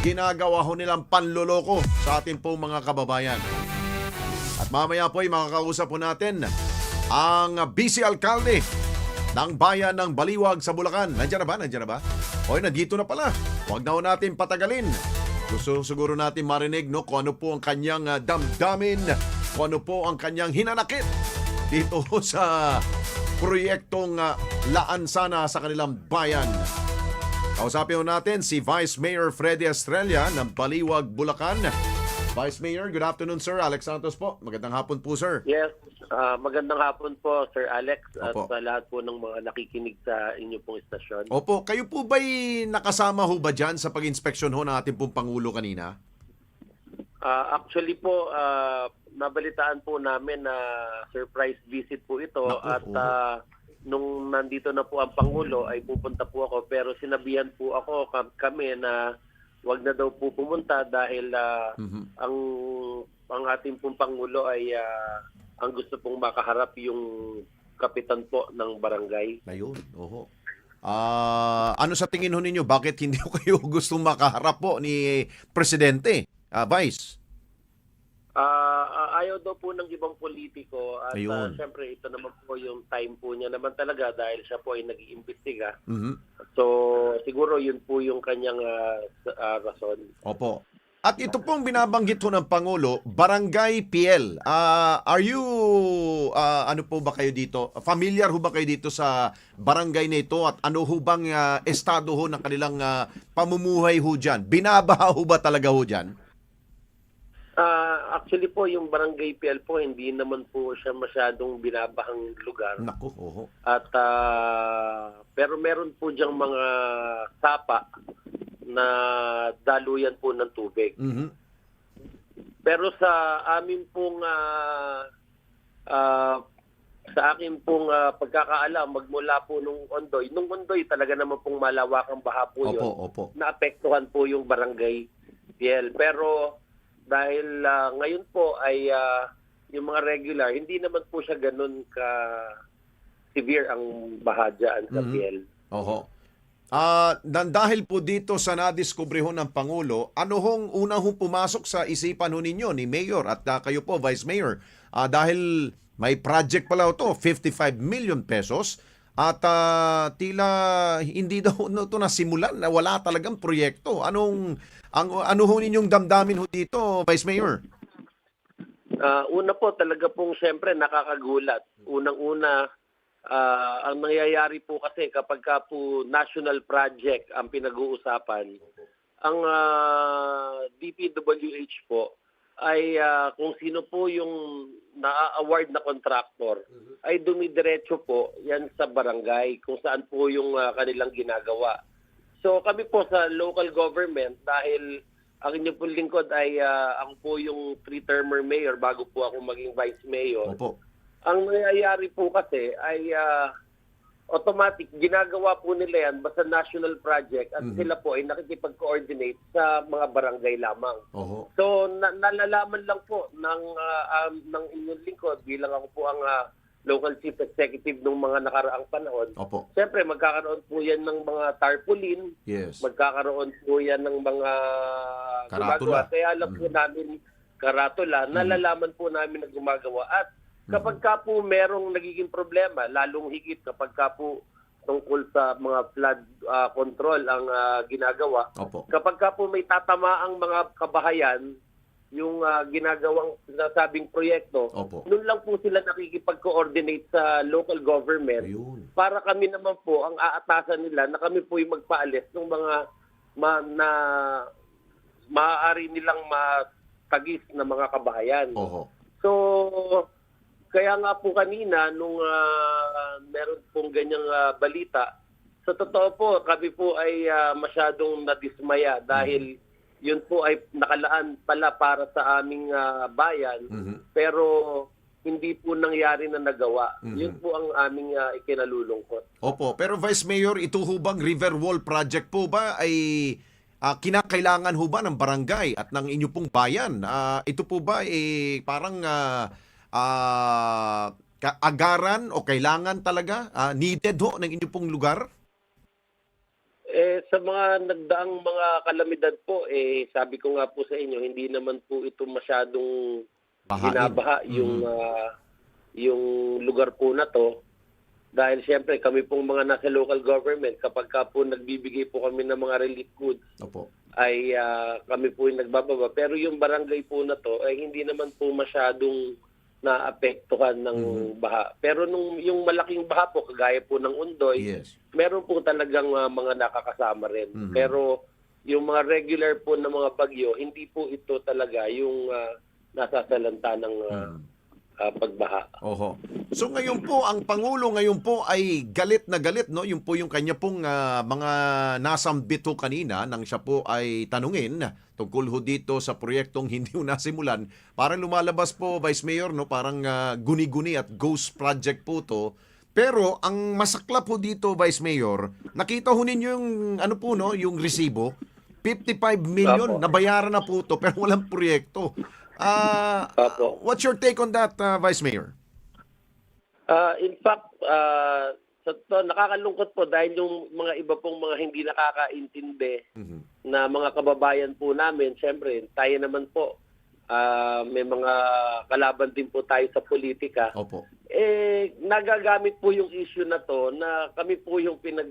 ginagawa ho nilang panloloko sa atin po mga kababayan. At mamaya po ay makakausap po natin ang vice alkalde ng bayan ng Baliwag sa Bulacan. Nandiyan na ba? Nandiyan na ba? Hoy, nandito na pala. Huwag na ho natin patagalin. Gusto siguro natin marinig no, kung ano po ang kanyang ah, damdamin, kung ano po ang kanyang hinanakit dito sa proyektong ah, Laan Sana sa kanilang bayan. Kausapin natin si Vice Mayor Freddy Estrella ng Baliwag, Bulacan. Vice Mayor, good afternoon sir. Alex Santos po. Magandang hapon po sir. Yes, ah, magandang hapon po Sir Alex at Opo. sa lahat po ng mga nakikinig sa inyo pong istasyon. Opo, kayo po ba'y nakasama ho ba dyan sa pag-inspeksyon ho ng ating pong Pangulo kanina? Ah, actually po, ah, nabalitaan po namin na surprise visit po ito Naku, at oo. Nung nandito na po ang Pangulo ay pupunta po ako pero sinabihan po ako kam- kami na wag na daw po pumunta dahil ah, Mhm. ang ang ating pong Pangulo ay ah, ang gusto pong makaharap yung kapitan po ng barangay. Ayun, oho. Ah, ano sa tingin ho ninyo? Bakit hindi ho kayo gustong makaharap po ni Presidente? Ah, Vice? Ah, ayaw daw po ng ibang politiko at Ayun. ah, syempre ito naman po yung time po niya naman talaga dahil siya po ay nag-iimbestiga. Mhm. So siguro yun po yung kanyang s- ah, rason. Opo. At ito pong binabanggit ho ng Pangulo, Barangay PL. Ah, are you, ah, ano po ba kayo dito? Familiar ho ba kayo dito sa barangay na ito? At ano ho bang ah, estado ho ng kanilang ah, pamumuhay ho dyan? Binabaha ho ba talaga ho dyan? Ah, actually po yung barangay PL po hindi naman po siya masyadong binabahang lugar. Naku, oho. At ah, pero meron po diyang mga sapa na daluyan po ng tubig. Mhm. Pero sa amin pong ah, ah, sa akin pong ah, pagkakaalam magmula po nung Ondoy, nung Ondoy talaga naman pong malawakang baha po Opo, yun. opo. Naapektuhan po yung barangay PL. Pero dahil ah, ngayon po ay ah, yung mga regular, hindi naman po siya ganun ka severe ang baha dyan sa Mhm. PL. Oho. Ah, dan dahil po dito sa nadiskubre ho ng Pangulo, ano hong una hong pumasok sa isipan ho ninyo ni Mayor at ah, kayo po Vice Mayor? Ah, dahil may project pala ito, 55 million pesos at ah, tila hindi daw no, ito nasimulan na wala talagang proyekto. Anong ang ano ho ninyong damdamin ho dito, Vice Mayor? Ah, una po talaga pong siyempre nakakagulat. Unang-una ah, ang nangyayari po kasi kapag ka po national project ang pinag-uusapan, ang ah, DPWH po ay ah, kung sino po yung na-award na contractor ay dumidiretso po yan sa barangay kung saan po yung ah, kanilang ginagawa. So kami po sa local government dahil ang inyong pong lingkod ay ah, ako po yung three-termer mayor bago po ako maging vice mayor. Opo. Ang nangyayari po kasi ay ah, automatic ginagawa po nila yan basta national project at Mhm. sila po ay nakikipag-coordinate sa mga barangay lamang. Oho. So na- nalalaman lang po ng ah, um, ng inyong lingkod bilang ako po ang ah, local chief executive ng mga nakaraang panahon. Opo. Siyempre magkakaroon po yan ng mga tarpaulin, Yes. magkakaroon po yan ng mga Karatula. gumagawa. Kaya alam po Mhm. namin karatula, nalalaman po namin na gumagawa. At kapag ka po merong nagiging problema, lalong higit kapag ka po tungkol sa mga flood ah, control ang ah, ginagawa, Opo. kapag ka po may tatama ang mga kabahayan, yung ah, ginagawang sinasabing proyekto, Opo. noon lang po sila nakikipag-coordinate sa local government Ayun. para kami naman po ang aatasan nila na kami po yung magpaalis ng mga ma, na maaari nilang matagis na mga kabahayan. Oho. So, kaya nga po kanina nung ah, meron pong ganyang ah, balita, sa totoo po, kami po ay ah, masyadong nadismaya dahil yun po ay nakalaan pala para sa aming ah, bayan Mhm. pero hindi po nangyari na nagawa. Mhm. Yun po ang aming ah, ikinalulungkot. Opo, pero Vice Mayor, ito ho bang River Wall Project po ba ay ah, kinakailangan ho ba ng barangay at ng inyo pong bayan? Ah, ito po ba eh, parang ah, ah, kaagaran o kailangan talaga? Ah, needed ho ng inyo pong lugar? Eh, sa mga nagdaang mga kalamidad po, eh, sabi ko nga po sa inyo, hindi naman po ito masyadong Bahain. binabaha yung, ah, yung lugar po na to. Dahil siyempre kami pong mga nasa local government, kapag ka po nagbibigay po kami ng mga relief goods, Opo. ay ah, kami po yung nagbababa. Pero yung barangay po na to, ay hindi naman po masyadong naapektuhan ng baha. Pero nung yung malaking baha po, kagaya po ng Undoy, Yes. meron po talagang ah, mga nakakasama rin. Mhm. Pero yung mga regular po na mga bagyo, hindi po ito talaga yung ah, nasasalanta ng ah, Mhm. Ah, pagbaha. Oho. So ngayon po, ang Pangulo ngayon po ay galit na galit, no? Yung po yung kanya pong ah, mga nasambit ho kanina nang siya po ay tanungin tungkol ho dito sa proyektong hindi ho nasimulan. Parang lumalabas po, Vice Mayor, no? Parang ah, guni-guni at ghost project po to. Pero ang masaklap po dito, Vice Mayor, nakita ho ninyo yung ano po, no? Yung resibo. 55 million, Apo. nabayaran na po to pero walang proyekto. Ah, Apo. what's your take on that, ah, Vice Mayor? Ah, in fact, ah, sa to, nakakalungkot po dahil yung mga iba pong mga hindi nakakaintindi Mhm. na mga kababayan po namin, syempre, tayo naman po, ah, may mga kalaban din po tayo sa politika. Opo. Eh, nagagamit po yung issue na to na kami po yung pinag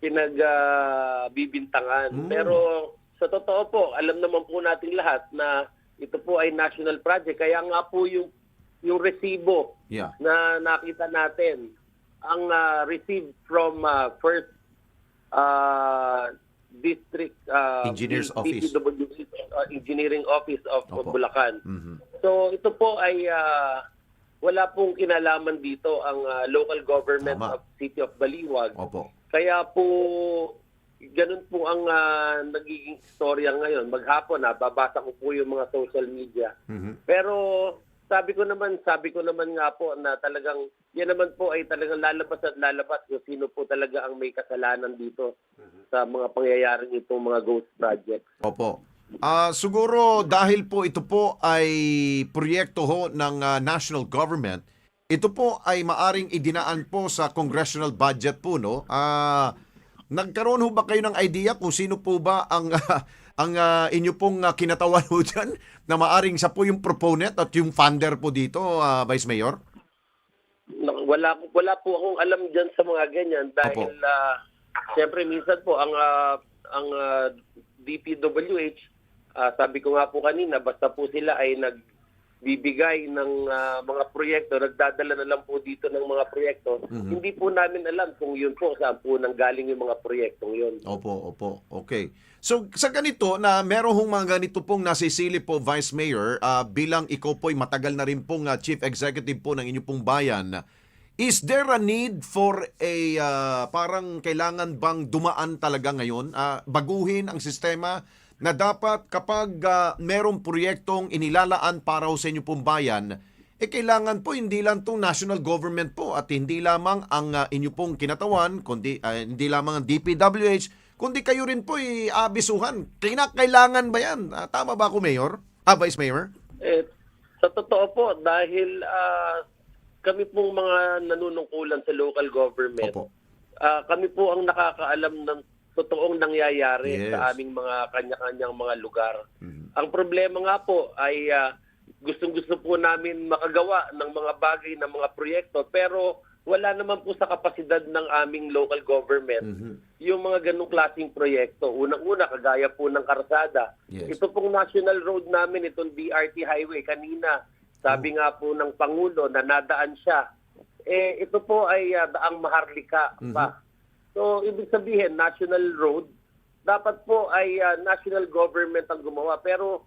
pinag ah, bibintangan. Mm. Pero sa totoo po, alam naman po nating lahat na ito po ay national project. Kaya nga po yung yung resibo Yeah. na nakita natin ang ah, received from ah, first ah, district ah, Engineer's Office. Ah, engineering office of Opo. Bulacan. Mhm. So ito po ay ah, wala pong kinalaman dito ang ah, local government Tama. of City of Baliwag. Opo. Kaya po ganun po ang ah, nagiging istorya ngayon. Maghapon na babasa ko po yung mga social media. Mhm. Pero sabi ko naman, sabi ko naman nga po na talagang yan naman po ay talagang lalabas at lalabas kung sino po talaga ang may kasalanan dito sa mga pangyayaring itong mga ghost projects. Opo. Ah, siguro dahil po ito po ay proyekto ho ng ah, national government, ito po ay maaring idinaan po sa congressional budget po no. Ah, nagkaroon ho ba kayo ng idea kung sino po ba ang ah, ang ah, inyo pong ah, kinatawan ho dyan na maaring sa po yung proponent at yung funder po dito, ah, Vice Mayor? Wala wala po akong alam diyan sa mga ganyan dahil ah, siyempre minsan po ang ah, ang ah, DPWH ah, sabi ko nga po kanina basta po sila ay nagbibigay ng ah, mga proyekto, nagdadala na lang po dito ng mga proyekto. Hindi po namin alam kung yun po saan po nanggaling yung mga proyektong yun. Opo, opo. Okay. So sa ganito na meron hong mga ganito pong nasisili po Vice Mayor ah, bilang ikaw po'y matagal na rin pong ah, Chief Executive po ng inyong pong bayan. Is there a need for a ah, parang kailangan bang dumaan talaga ngayon? Ah, baguhin ang sistema na dapat kapag ah, merong proyektong inilalaan para sa inyong pong bayan, eh kailangan po hindi lang tong national government po at hindi lamang ang uh, inyo pong kinatawan, kundi ah, hindi lamang ang DPWH, kundi kayo rin po i-abisuhan. Kailangan ba yan? Ah, tama ba ako, Mayor? Ah, Vice Mayor? Eh, sa totoo po, dahil ah, kami pong mga nanunungkulan sa local government, Opo. ah, kami po ang nakakaalam ng totoong nangyayari Yes. sa aming mga kanya-kanyang mga lugar. Mhm. Ang problema nga po ay ah, gustong-gusto po namin makagawa ng mga bagay ng mga proyekto pero wala naman po sa kapasidad ng aming local government Mhm. yung mga ganong klaseng proyekto. Unang-una, kagaya po ng karsada. Yes. Ito pong national road namin, itong BRT highway, kanina, sabi nga po ng Pangulo na nadaan siya. Eh, ito po ay ah, daang maharlika pa. So, ibig sabihin, national road, dapat po ay ah, national government ang gumawa. Pero,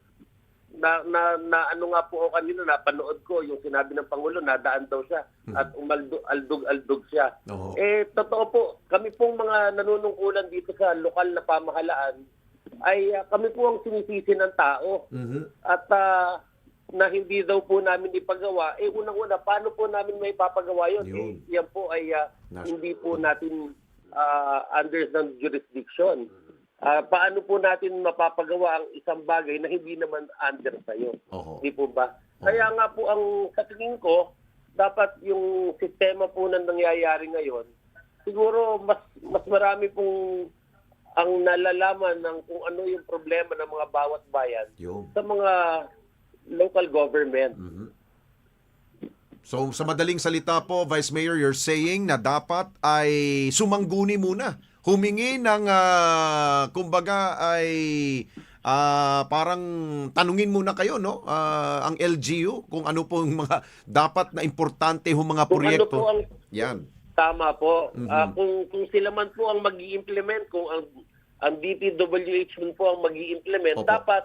na, na, na ano nga po ako kanina, napanood ko yung sinabi ng Pangulo, nadaan daw siya at umaldo, aldog-aldog siya. Oo. Eh, totoo po, kami pong mga nanunungkulan dito sa lokal na pamahalaan ay ah, kami po ang sinisisi ng tao. Mhm. At ah, na hindi daw po namin ipagawa, eh unang-una, paano po namin may papagawa yun? Yun. Eh, yan po ay Nas- hindi po natin ah, under ng jurisdiction. Ah, paano po natin mapapagawa ang isang bagay na hindi naman under sa'yo? Oho. Di po ba? Kaya nga po ang sa tingin ko, dapat yung sistema po na nangyayari ngayon, siguro mas mas marami pong ang nalalaman ng kung ano yung problema ng mga bawat bayan Yung. sa mga local government. Mhm. So sa madaling salita po, Vice Mayor, you're saying na dapat ay sumangguni muna. Humingi ng, ah, kumbaga ay ah, parang tanungin muna kayo, no? Ah, ang LGU kung ano po yung mga dapat na importante yung mga Kung ano proyekto. po ang Yan. tama po, Mhm. ah, kung, kung sila man po ang mag implement kung ang, ang DPWH man po ang mag implement dapat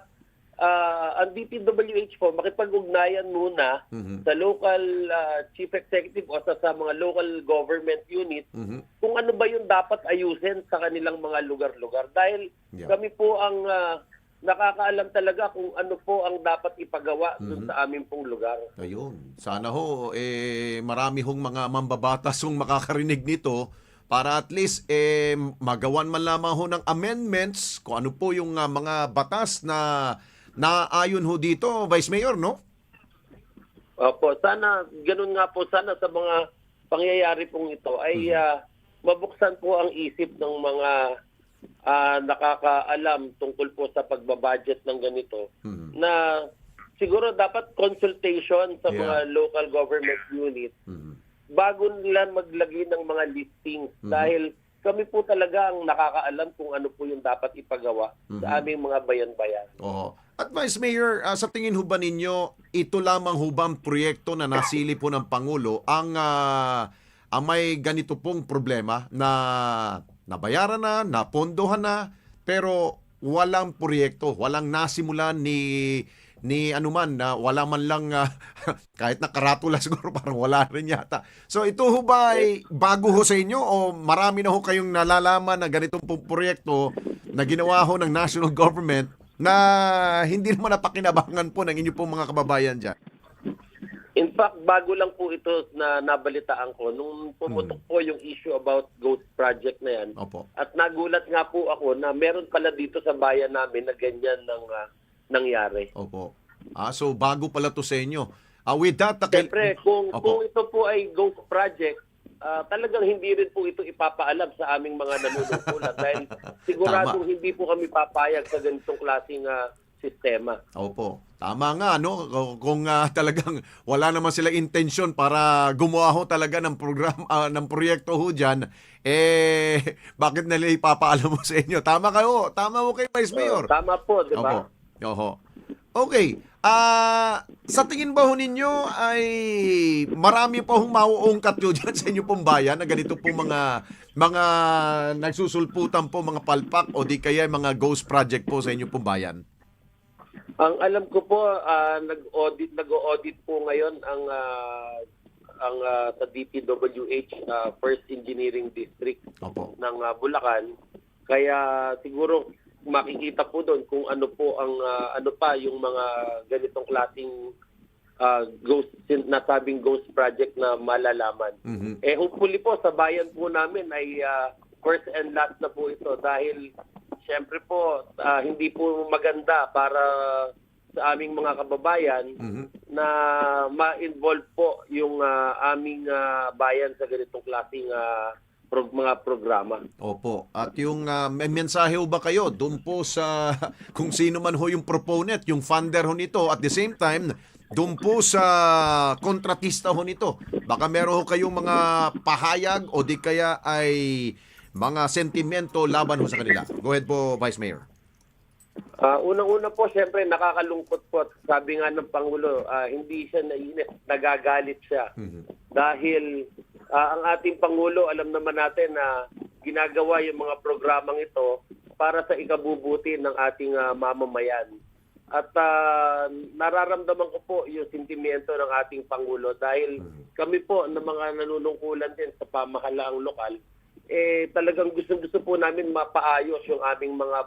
ah, ang DPWH po makipag-ugnayan muna Mhm. sa local ah, chief executive o sa, sa mga local government unit Mhm. kung ano ba yung dapat ayusin sa kanilang mga lugar-lugar. Dahil Yeah. kami po ang ah, nakakaalam talaga kung ano po ang dapat ipagawa dun Mhm. sa aming pong lugar. Ayun. Sana ho, eh, marami hong mga mambabatas hong makakarinig nito para at least eh, magawan man lamang ho ng amendments kung ano po yung ah, mga batas na naayon ho dito, Vice Mayor, no? Opo, sana, ganun nga po, sana sa mga pangyayari pong ito ay ah, mabuksan po ang isip ng mga ah, nakakaalam tungkol po sa pagbabudget ng ganito Mhm. na siguro dapat consultation sa Yeah. mga local government unit Mhm. bago nila maglagay ng mga listings Mhm. dahil kami po talaga ang nakakaalam kung ano po yung dapat ipagawa Mhm. sa aming mga bayan-bayan. Oo. At Vice Mayor, ah, sa tingin ho ba ninyo, ito lamang ho ba ang proyekto na nasili po ng Pangulo ang, ah, ang may ganito pong problema na nabayaran na, napondohan na, pero walang proyekto, walang nasimulan ni ni anuman na wala man lang ah, kahit na karatula siguro parang wala rin yata. So ito ho ba ay bago ho sa inyo o marami na ho kayong nalalaman na ganitong proyekto na ginawa ho ng national government na hindi naman napakinabangan po ng inyo pong mga kababayan dyan. In fact, bago lang po ito na nabalitaan ko nung pumutok po yung issue about Ghost Project na yan. Opo. At nagulat nga po ako na meron pala dito sa bayan namin na ganyan nang ah, nangyari. Opo. Ah, so bago pala to sa inyo. Ah, with that, takil- Siyempre, kung, Opo. kung ito po ay Ghost Project, ah, talagang hindi rin po ito ipapaalam sa aming mga nanunungkulan dahil siguradong hindi po kami papayag sa ganitong klaseng ah, sistema. Opo. Tama nga, no? Kung- ah, talagang wala naman sila intensyon para gumawa ho talaga ng program, ah, ng proyekto ho dyan, eh, bakit nila ipapaalam mo sa inyo? Tama kayo. Tama mo kay Vice Mayor. Ah, tama po, di ba? Opo. Oho. Okay. Ah, sa tingin ba ho ninyo ay marami pa hong mauungkat yun dyan sa inyo pong bayan na ganito pong mga mga nagsusulputan po mga palpak o di kaya mga ghost project po sa inyo pong bayan? Ang alam ko po, ah, nag-audit nag-audit po ngayon ang ah, ang ah, sa DPWH ah, First Engineering District Opo. ng ah, Bulacan. Kaya siguro makikita po doon kung ano po ang ah, ano pa yung mga ganitong klaseng ah, ghost nasabing ghost project na malalaman. Mhm. Eh hopefully po sa bayan po namin ay ah, first and last na po ito dahil syempre po ah, hindi po maganda para sa aming mga kababayan Mhm. na ma-involve po yung ah, aming ah, bayan sa ganitong klaseng ah, prog- mga programa. Opo. At yung ah, may mensahe ho ba kayo doon po sa kung sino man ho yung proponent, yung funder ho nito at the same time doon po sa kontratista ho nito. Baka meron ho kayong mga pahayag o di kaya ay mga sentimento laban ho sa kanila. Go ahead po, Vice Mayor. Ah, unang-una po, syempre, nakakalungkot po. At Sabi nga ng Pangulo, ah, hindi siya nainis, nagagalit siya. Mhm. Dahil ah, ang ating Pangulo, alam naman natin na ginagawa yung mga programang ito para sa ikabubuti ng ating ah, mamamayan. At ah, nararamdaman ko po yung sentimiento ng ating Pangulo dahil kami po ng mga nanunungkulan din sa pamahalaang lokal, eh talagang gusto-gusto po namin mapaayos yung aming mga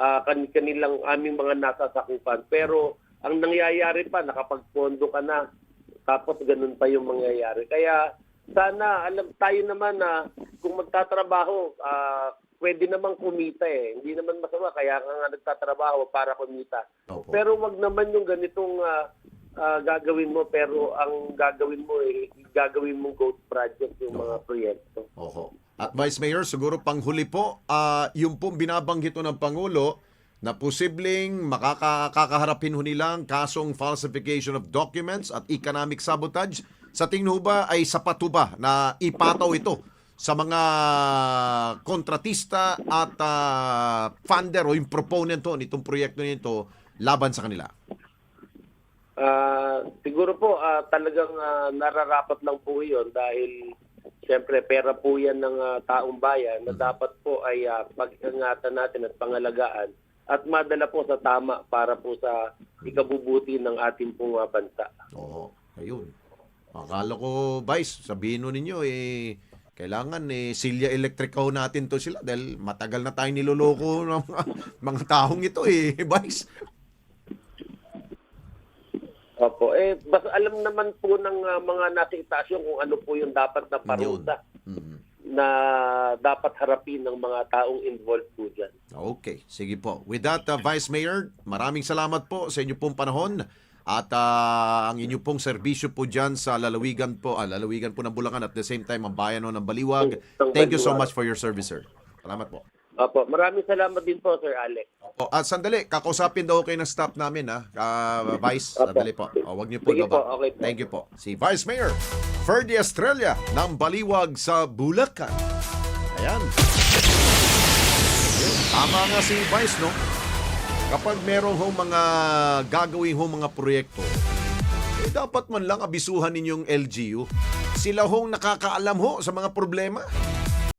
kan- kanilang aming mga nasasakupan. Pero ang nangyayari pa, nakapagpondo ka na, tapos ganun pa yung mangyayari. Kaya sana alam tayo naman na kung magtatrabaho, ah, pwede namang kumita eh. Hindi naman masama, kaya ka nga nagtatrabaho para kumita. Opo. Pero wag naman yung ganitong ah, ah, gagawin mo, pero ang gagawin mo eh, gagawin mong ghost project yung mga proyekto. Oho. At Vice Mayor, siguro panghuli po, ah, yung pong binabanggit ng Pangulo na posibleng makakakaharapin ho nilang kasong falsification of documents at economic sabotage. Sa tingin ba ay sapat ba na ipataw ito sa mga kontratista at ah, funder o yung proponent ho nitong proyekto nito laban sa kanila? Ah, siguro po ah, talagang ah, nararapat lang po 'yon dahil siyempre pera po 'yan ng ah, taong bayan na dapat po ay ah, pag-ingatan natin at pangalagaan at madala po sa tama para po sa ikabubuti ng ating pong bansa. Oo, ayun. Akala ko, Vice, sabihin nun ninyo, eh, kailangan eh, Silya Electric ho natin to sila dahil matagal na tayo niloloko ng mga, mga taong ito eh, Vice. Opo, eh basta alam naman po ng ah, mga nasa itasyon kung ano po yung dapat na parusa Mhm. na dapat harapin ng mga taong involved po dyan. Okay, sige po. With that, uh, Vice Mayor, maraming salamat po sa inyo pong panahon at ah, ang inyo pong serbisyo po dyan sa lalawigan po, ah, lalawigan po ng Bulacan at the same time ang bayan ng Baliwag. Ng Thank you so much for your service, sir. Salamat po. Opo, maraming salamat din po Sir Alex. O, at sandali, kakausapin daw kayo ng staff namin, ha? Ah, Vice, Opo. sandali po. O, wag niyo po Sige po, okay po. Thank you po. Si Vice Mayor Ferdy Estrella ng Baliwag sa Bulacan. Ayan. Tama nga si Vice, no? Kapag meron hong mga gagawin hong mga proyekto, eh dapat man lang abisuhan ninyong LGU. Sila hong nakakaalam ho sa mga problema.